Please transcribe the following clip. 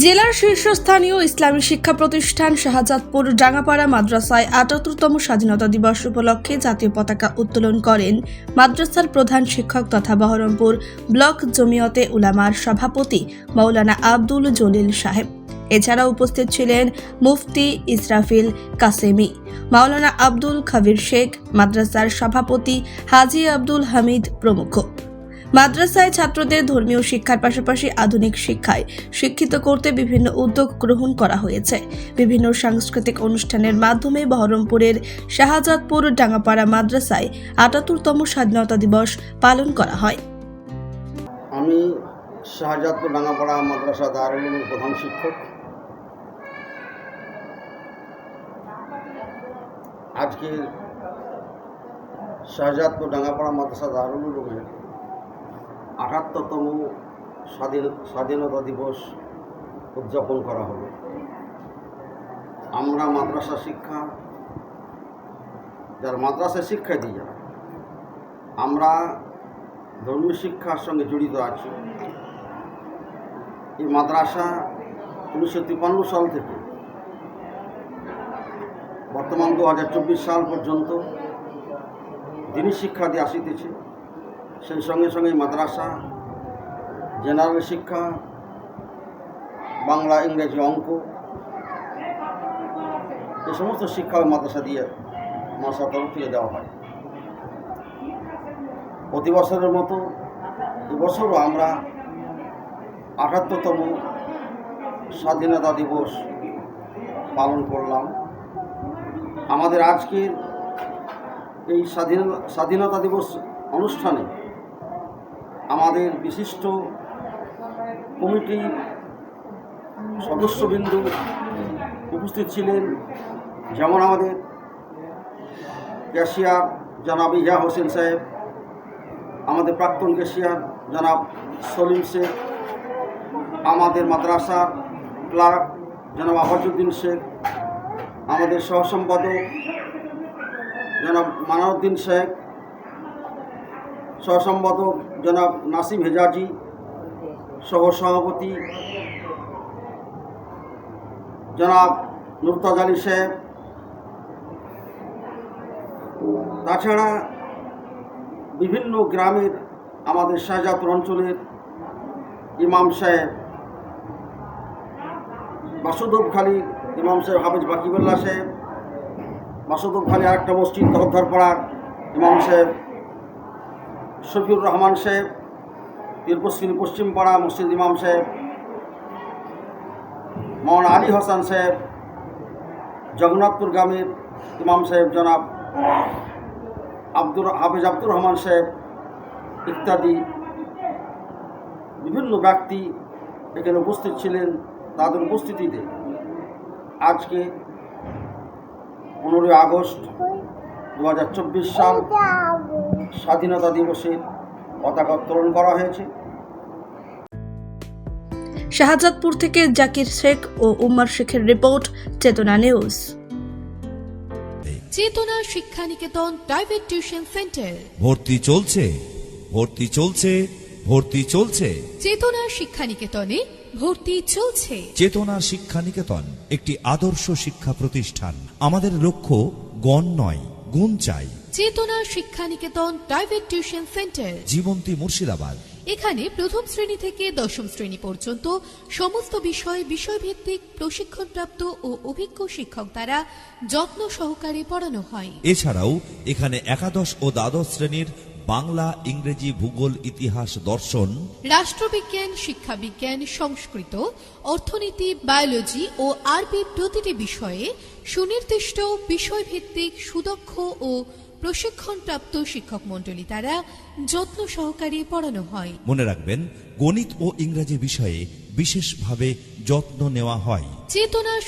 জেলার শীর্ষস্থানীয় ইসলামী শিক্ষা প্রতিষ্ঠান শাহজাদপুর ডাঙ্গাপাড়া মাদ্রাসায় আটাত্তরতম স্বাধীনতা দিবস উপলক্ষে জাতীয় পতাকা উত্তোলন করেন মাদ্রাসার প্রধান শিক্ষক তথা বহরমপুর ব্লক জমিয়তে উলামার সভাপতি মৌলানা আব্দুল জলিল সাহেব। এছাড়া উপস্থিত ছিলেন মুফতি ইসরাফিল কাসেমি, মাওলানা আব্দুল খাবির শেখ, মাদ্রাসার সভাপতি হাজি আব্দুল হামিদ প্রমুখ। মাদ্রাসায় ছাত্রদের ধর্মীয় শিক্ষার পাশাপাশি আধুনিক শিক্ষায় শিক্ষিত করতে বিভিন্ন উদ্যোগ গ্রহণ করা হয়েছে। বিভিন্ন সাংস্কৃতিক অনুষ্ঠানের মাধ্যমে বহরমপুরের শাহজাদপুর ডাঙ্গাপাড়া মাদ্রাসায় আটাত্তরতম স্বাধীনতা দিবস পালন করা হয়। আমি শাহজাদপুর ডাঙ্গাপাড়া মাদ্রাসা দারুল উলুমের প্রধান শিক্ষক। আজকে শাহজাদপুর ডাঙ্গাপাড়া মাদ্রাসা দারুল উলুমের আটাত্তরতম স্বাধীন, স্বাধীনতা দিবস উদযাপন করা হলো আমরা মাদ্রাসা শিক্ষা, যারা মাদ্রাসা শিক্ষা দিই যারা, আমরা ধর্মীয় শিক্ষার সঙ্গে জড়িত আছি। এই মাদ্রাসা উনিশশো তিপ্পান্ন সাল থেকে বর্তমান দু সাল পর্যন্ত দিনই শিক্ষা দিয়ে আসিতেছে। সেই সঙ্গে সঙ্গে মাদ্রাসা, জেনারেল শিক্ষা, বাংলা, ইংরেজি অঙ্ক, এই সমস্ত শিক্ষা মাদ্রাসা দিয়ে মাদ্রাসা তরফ থেকে দেওয়া হয়। প্রতি বছরের মতো এবছরও আমরা আটাত্তরতম স্বাধীনতা দিবস পালন করলাম। আমাদের আজকের এই স্বাধীন, স্বাধীনতা দিবস অনুষ্ঠানে আমাদের বিশিষ্ট কমিটির সদস্যবৃন্দ উপস্থিত ছিলেন, যেমন আমাদের ক্যাশিয়ার জনাব ইয়া হোসেন সাহেব, আমাদের প্রাক্তন ক্যাশিয়ার জনাব সলিম শেখ, আমাদের মাদ্রাসার ক্লার্ক জনাব আফাজুদ্দিন শেখ, আমাদের সহসম্পাদক জনাব মানাউদ্দিন শেখ সহসম্পাদক জনাব নাসিম হেজাজি সহ সভাপতি জনাব নুরতাজ আলী সাহেব। তাছাড়া বিভিন্ন গ্রামের আমাদের শাহজাদপুর অঞ্চলের ইমাম সাহেব বাসুদেবখালীর ইমাম সাহেব হাফিজ বাকিবুল্লাহ সাহেব বাসুদেবখালী আরেকটা মসজিদ দহদ্দারপাড়ার ইমাম সাহেব। শফিউর রহমান সাহেব পীরপশ্চিম পশ্চিমপাড়া মসজিদ ইমাম সাহেব মৌলানা আলী হাসান সাহেব, জগন্নাথপুর গ্রামের ইমাম সাহেব জনাব, আব্দুর হাফিজ আব্দুর রহমান সাহেব ইত্যাদি বিভিন্ন ব্যক্তি এখানে উপস্থিত ছিলেন তাদের উপস্থিতিতে। আজকে পনেরোই আগস্ট দু সাল স্বাধীনতা দিবসে পতাকা উত্তোলন করা হয়েছে। শাহজাদপুর থেকে জাকির শেখ ও উম্মার শেখের রিপোর্ট চেতনা নিউজ। চেতনা Shiksha Niketan private tuition centre. ভর্তি চলছে ভর্তি চলছে ভর্তি চলছে। চেতনা শিক্ষা নিকেতনে ভর্তি চলছে। চেতনা শিক্ষা নিকেতন একটি আদর্শ শিক্ষা প্রতিষ্ঠান। আমাদের লক্ষ্য গণ নয় গুণ চাই। Chetana Shiksha Niketan private tuition centre. Jibanti Murshidabad. এখানে প্রথম শ্রেণি থেকে দশম শ্রেণি পর্যন্ত সমস্ত বিষয় বিষয়ভিত্তিক প্রশিক্ষণপ্রাপ্ত ও অভিজ্ঞ শিক্ষক দ্বারা যত্ন সহকারে পড়ানো হয়। এছাড়াও এখানে একাদশ ও দ্বাদশ শ্রেণির বাংলা ইংরেজি ভূগোল ইতিহাস দর্শন রাষ্ট্রবিজ্ঞান শিক্ষাবিজ্ঞান সংস্কৃত অর্থনীতি বায়োলজি ও আরবি প্রতিটি বিষয়ে সুনির্দিষ্ট বিষয়ভিত্তিক সুদক্ষ ও প্রশিক্ষণপ্রাপ্ত শিক্ষক মণ্ডলী দ্বারা যত্ন সহকারে পড়ানো হয়। মনে রাখবেন গণিত ও ইংরাজি বিষয়ে বিশেষভাবে যত্ন নেওয়া হয়। চেতনা